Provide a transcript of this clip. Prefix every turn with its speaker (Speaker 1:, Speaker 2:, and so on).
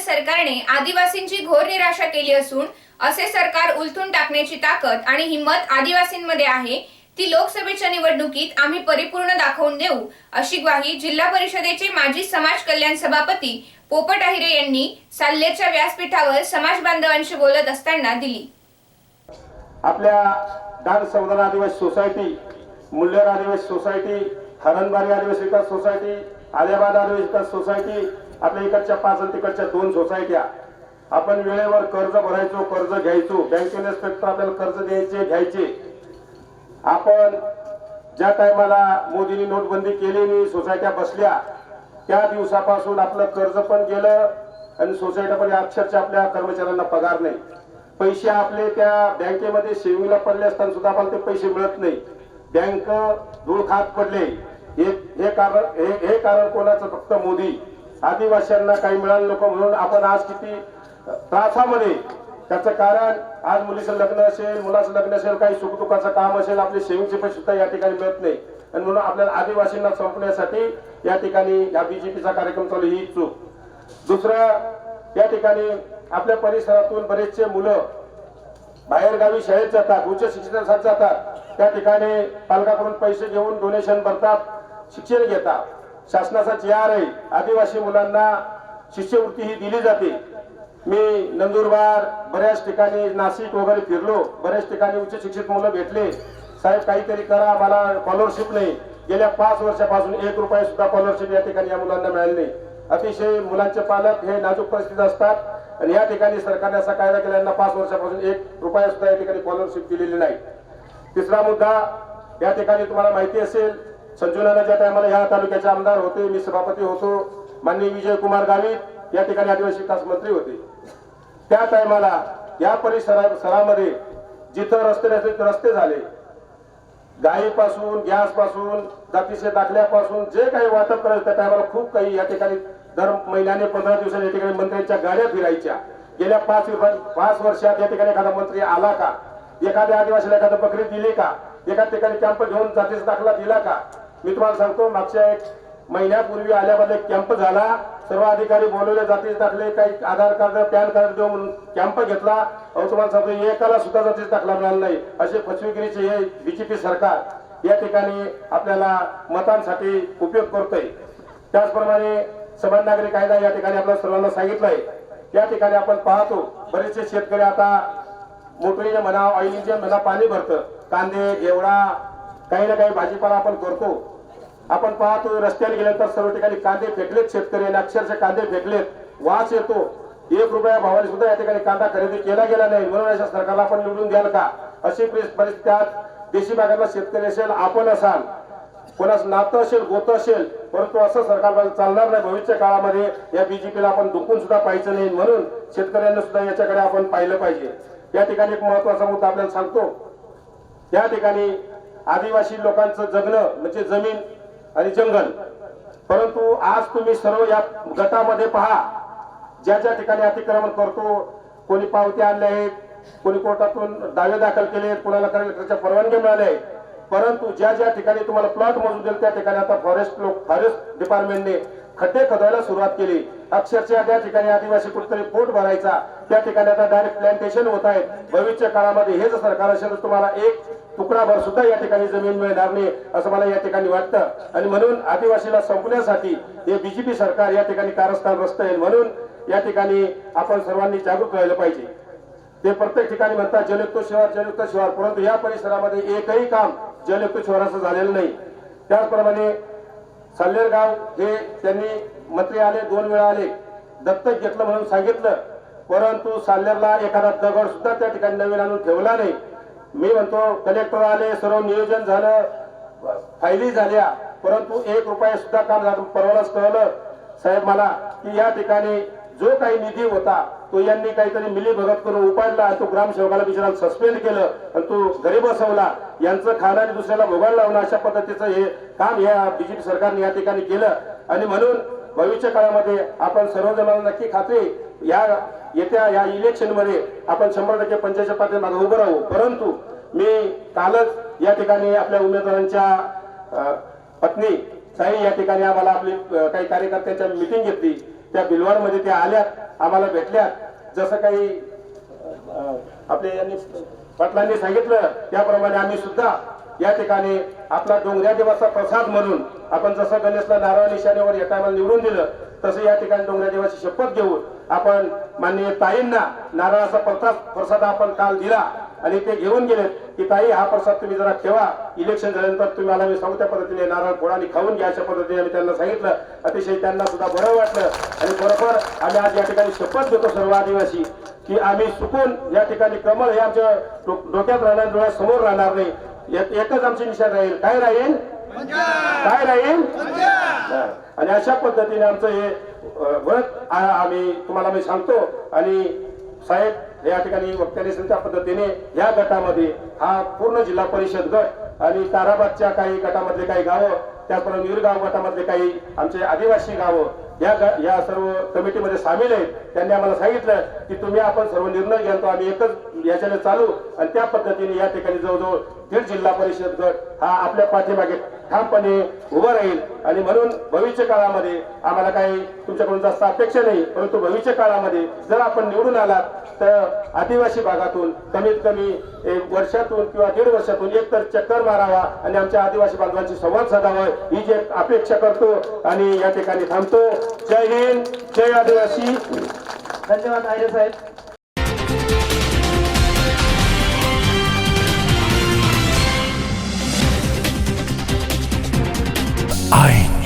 Speaker 1: सरकारने आदिवासींची घोर निराशा केली असून असे सरकार उलथून टाकण्याची ताकद आणि हिंमत आदिवासींमध्ये आहे ती लोकसभेच्या निवडणुकीत आम्ही परिपूर्ण दाखवून देऊ अशी ग्वाही जिल्हा परिषदेचे माजी समाज कल्याण सभापती पोपट अहिरे यांनी साल्ल्याच्या व्यासपीठावर समाज बांधवांशी बोलत असताना दिली.
Speaker 2: आपल्या दान संवर्धन आदिवासी सोसायटी मुल्लेर आदिवासी सोसायटी हरणबारी आदिवासी विकास सोसायटी आलियाबाद आदिवासी विकास सोसायटी आपल्या इकडच्या पाच आणि तिकडच्या दोन सोसायट्या. आपण वेळेवर कर्ज भरायचो कर्ज घ्यायचो. बँकेने फक्त आपल्याला कर्ज द्यायचे घ्यायचे. आपण ज्या टायमाला मोदींनी नोटबंदी केली आणि सोसायट्या बसल्या त्या दिवसापासून आपलं कर्ज पण गेलं आणि सोसायट्या पण अक्षरशः आपल्या कर्मचाऱ्यांना पगार नाही. पैसे आपले त्या बँकेमध्ये सेविंगला पडले असताना सुद्धा आपल्याला ते पैसे मिळत नाही. बँक धूळ खात पडले. हे हे कारण हे हे कारण कोणाचं? फक्त मोदी. आदिवासींना काही मिळालं नको म्हणून आपण आज किती त्रासामध्ये त्याचं कारण आज मुलीचं लग्न असेल मुलाचं लग्न असेल काही सुखदुःखाचं काम असेल आपले सेविंगचे पैसे सुद्धा या ठिकाणी मिळत नाही. आणि म्हणून आपल्याला आदिवासींना संपण्यासाठी या ठिकाणी या बीजेपीचा कार्यक्रम चालू ही चूक. दुसरं या ठिकाणी आपल्या परिसरातून बरेचसे मुलं बाहेरगावी शाळेत जातात उच्च शिक्षणासाठी जातात. त्या ठिकाणी पालकाकडून पैसे घेऊन डोनेशन भरतात. शिक्षण घेता. शासनाचा जी आर आहे आदिवासी मुलांना शिष्यवृत्ती ही दिली जाते. मी नंदुरबार बऱ्याच ठिकाणी नाशिक वगैरे फिरलो. बऱ्याच ठिकाणी उच्च शिक्षित मुलं भेटले. साहेब काहीतरी करा. मला स्कॉलरशिप नाही. गेल्या पाच वर्षापासून एक रुपया सुद्धा स्कॉलरशिप या ठिकाणी या मुलांना मिळाली नाही. अतिशय मुलांचे पालक हे नाजूक परिस्थिती असतात. आणि या ठिकाणी सरकारने असा कायदा केला यांना पाच वर्षापासून एक रुपया सुद्धा या ठिकाणी स्कॉलरशिप दिलेली नाही. तिसरा मुद्दा या ठिकाणी तुम्हाला माहिती असेल संजू ज्या टायमाला ह्या तालुक्याचे आमदार होते मी सभापती होतो माननीय विजय कुमार गावित या ठिकाणी आदिवासी विकास मंत्री होते. त्या टायमाला या परिसरा सरामध्ये जिथं रस्ते नसले तिथं रस्ते झाले. गायीपासून गॅसपासून जातीचे दाखल्यापासून जे काही वाटप करायचं त्या टायमाला खूप काही या ठिकाणी दर महिन्याने पंधरा दिवसांनी या ठिकाणी मंत्र्यांच्या गाड्या फिरायच्या. गेल्या पाच पाच वर्षात या ठिकाणी एखादा मंत्री आला का? एखाद्या आदिवासीला एखादं बकरी दिली का? एका ठिकाणी कॅम्प घेऊन जातीचा दाखला दिला का? मी तुम्हाला सांगतो मागच्या एक महिन्यापूर्वी आल्यामध्ये कॅम्प झाला. सर्व अधिकारी बोलवले जातीचे दाखले काही आधार कार्ड पॅन कार्ड देऊ म्हणून कॅम्प घेतला. अहो तुम्हाला सांगतो एकाला सुद्धा जातीचा दाखला मिळाला नाही. असे फसवेगिरीचे हे बीजेपी सरकार या ठिकाणी आपल्याला मतांसाठी उपयोग करतोय. त्याचप्रमाणे समान नागरी कायदा या ठिकाणी आपल्या सर्वांना सांगितलंय. या ठिकाणी आपण पाहतो बरेचसे शेतकरी आता मोटरीने म्हणा इंजिन म्हणा पाणी भरतं. कांदे घेवडा काही ना काही भाजीपाला आपण करतो. आपण पाहतो रस्त्याने गेल्यानंतर सर्व ठिकाणी कांदे फेकलेत शेतकरी आणि अक्षरशः कांदे फेकलेत. वास येतो. एक रुपया भावाने सुद्धा या ठिकाणी कांदा खरेदी केला गेला नाही. म्हणून अशा सरकारला आपण निवडून द्याल का? अशी परिस्थिती परिस्थितीत देशी भागातला शेतकरी असेल आपण असाल. कोणाच नातं असेल गोत असेल परंतु असं सरकार चालणार नाही. भविष्य काळामध्ये या बीजेपीला आपण दुखून सुद्धा पाहिजे नाही. म्हणून शेतकऱ्यांना सुद्धा याच्याकडे आपण पाहिलं पाहिजे. या ठिकाणी एक महत्त्वाचा मुद्दा आपल्याला सांगतो. या ठिकाणी आदिवासी लोकांचं जगणं म्हणजे जमीन आणि जंगल. परंतु आज तुम्ही सर्व या गटामध्ये पहा ज्या ज्या ठिकाणी अतिक्रमण करतो कोणी पावत्या आणल्या आहेत कोणी कोर्टातून दावे दाखल केले आहेत कोणाला कलेक्टरच्या परवानगी मिळाल्या परंतु ज्या ज्या ठिकाणी तुम्हाला प्लॉट मोजून देईल त्या ठिकाणी आता फॉरेस्ट लोक फॉरेस्ट डिपार्टमेंटने खड्डे खोदायला सुरुवात केली. अक्षरशः त्या ठिकाणी आदिवासी कुठेतरी पोट भरायचा त्या ठिकाणी आता डायरेक्ट प्लांटेशन होत आहे भविष्य काळामध्ये हे जर सरकार असेल तर तुम्हाला एक तुकडाभर सुद्धा या ठिकाणी जमीन मिळणार नाही असं मला या ठिकाणी वाटतं. आणि म्हणून आदिवासीला संपण्यासाठी हे बीजेपी सरकार या ठिकाणी कारस्थान रस्त आहे. म्हणून या ठिकाणी आपण सर्वांनी जागरूक राहिलं पाहिजे. ते प्रत्येक ठिकाणी म्हणतात जलयुक्त शिवार जलयुक्त शिवार परंतु या परिसरामध्ये एकही काम जलयुक्त शिवाराचं झालेलं नाही. त्याचप्रमाणे सल्लेरगाव हे त्यांनी मंत्री आले दोन वेळा आले. दत्तक घेतलं म्हणून सांगितलं. परंतु साल्लेरला एखादा दगड सुद्धा त्या ठिकाणी नवीन आणून ठेवला नाही. मी म्हणतो कलेक्टर आले सर्व नियोजन झालं फायली झाल्या. परंतु एक रुपया सुद्धा काम झालं परवानाच कळलं. साहेब मला की या ठिकाणी जो काही निधी होता तो यांनी काहीतरी मिली भगत करून उपाडला तो ग्रामसेवकाला बिचाराला सस्पेंड केलं आणि तो घरी बसवला. यांचं खाणं आणि दुसऱ्याला भोगायला लावणं अशा पद्धतीचं हे काम या बीजेपी सरकारने या ठिकाणी केलं. आणि म्हणून भविष्य काळामध्ये आपण सर्वजणांना नक्की खात्री या येत्या या इलेक्शनमध्ये आपण शंभर टक्के पंचायत पातळीमध्ये उभं राहू. परंतु मी कालच या ठिकाणी आपल्या उमेदवारांच्या पत्नी साई या ठिकाणी आम्हाला आपली काही कार्यकर्त्यांच्या मिटिंग घेतली. त्या बिलवाडमध्ये त्या आल्या आम्हाला भेटल्यात. जसं काही आपले यांनी पाटलांनी सांगितलं त्याप्रमाणे आम्ही सुद्धा या ठिकाणी आपला डोंगऱ्या देवाचा प्रसाद म्हणून आपण जसं गणेशला नारळ निशाणीवर या टायमाला निवडून दिलं तसं या ठिकाणी डोंगऱ्या देवाची शपथ घेऊन आपण माननीय ताईंना नारळाचा प्रसाद प्रसाद आपण काल दिला. आणि ते घेऊन गेलेत की ताई हा प्रसाद तुम्ही जरा ठेवा. इलेक्शन झाल्यानंतर तुम्ही मला मी सांगू त्या पद्धतीने नारळ फोडा खाऊन घ्या अशा पद्धतीने आम्ही त्यांना सांगितलं. अतिशय त्यांना सुद्धा बरं वाटलं. आणि बरोबर आम्ही आज या ठिकाणी शपथ घेतो सर्व आदिवासी की आम्ही चुकून या ठिकाणी कमळ हे आमच्या डोक्यात राहणार डोळ्यासमोर राहणार नाही. एक- एकच आमची निशाण राहील. काय राहील? काय राहील? आणि अशा पद्धतीने आमचं हे व्रत आम्ही तुम्हाला मी सांगतो. आणि साहेब या ठिकाणी वक्त्याने सांगितल्या पद्धतीने या गटामध्ये हा पूर्ण जिल्हा परिषद गट आणि ताराबादच्या काही गटामधले काही गावं त्याचबरोबर निरगाव गटामधले काही आमचे आदिवासी गावं या ग- या सर्व कमिटीमध्ये सामील आहेत. त्यांनी आम्हाला सांगितलं की तुम्ही आपण सर्व निर्णय घेतो आम्ही एकच याच्याने चालू आणि त्या पद्धतीने या ठिकाणी जवळजवळ दीड जिल्हा परिषद गट हा आपल्या पाठीमागे ठामपणे उभं राहील. आणि म्हणून भविष्य काळामध्ये आम्हाला काही तुमच्याकडून जास्त अपेक्षा नाही परंतु भविष्य काळामध्ये जर आपण निवडून आलात तर आदिवासी भागातून कमीत कमी एक वर्षातून किंवा दीड वर्षातून एक तर चक्कर मारावा आणि आमच्या आदिवासी बांधवांशी संवाद साधावा ही जी अपेक्षा करतो आणि या ठिकाणी थांबतो. जय हिंद जय आदिवासी.
Speaker 3: धन्यवाद आयरे साहेब.
Speaker 4: I